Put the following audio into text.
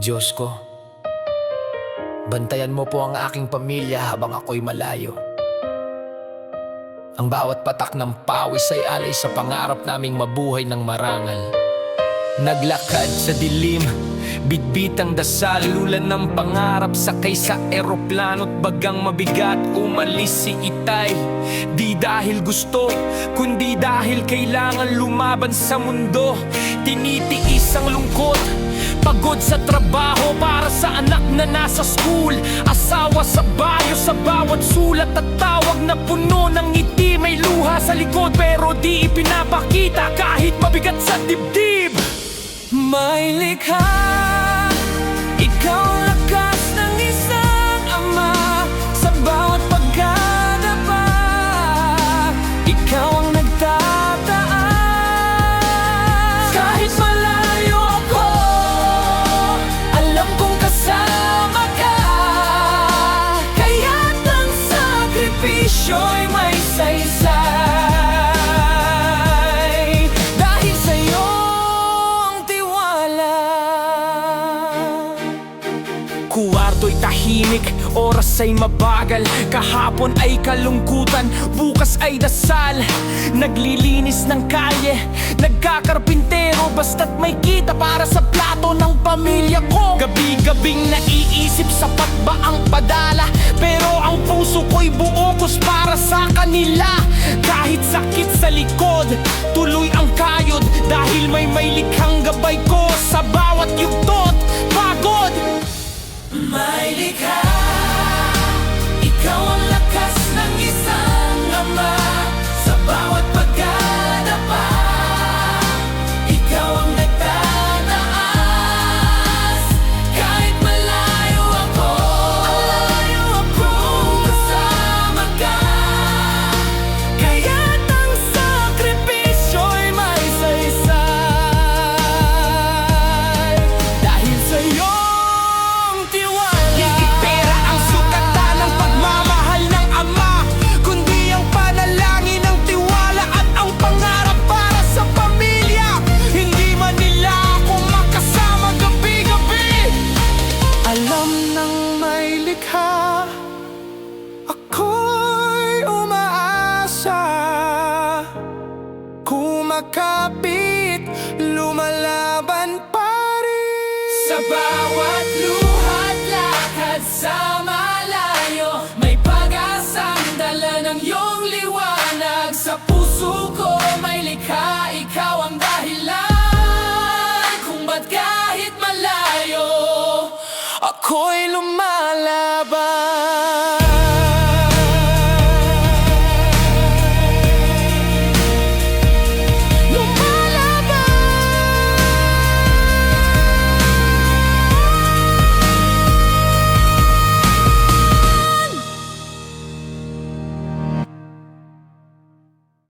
Diyos ko, bantayan mo po ang aking pamilya habang ako'y malayo. Ang bawat patak ng pawis ay alay sa pangarap naming mabuhay ng marangal. Naglakad sa dilim, bitbit ang dasal, lulan ng pangarap sakay sa eroplano't bagang mabigat umalis si Itay. Di dahil gusto, kundi dahil kailangan lumaban sa mundo. Tinitiis ang lungkot, Pagod sa trabaho para sa anak na nasa school. Asawa sa bayo sa bawat sulat at tawag na puno ng ngiti. May luha sa likod pero di ipinapakita kahit mabigat sa dibdib. May likha, Kuwarto'y tahimik, oras ay mabagal. Kahapon ay kalungkutan, bukas ay dasal. Naglilinis ng kalye, nagkakarpintero Basta't may kita para sa plato ng pamilya ko. Gabi-gabing naiisip, sapat ba ang padala? Pero ang puso ko'y buokos para sa kanila. Kahit sakit sa likod, tuloy ang kayod may may likha Ako'y umaasa. Kumakapit, lumalaban pa rin. Sa bawat luhat, lakad sa malayo May pag-asang dala ng iyong liwanag. Sa puso Ako'y lumalaban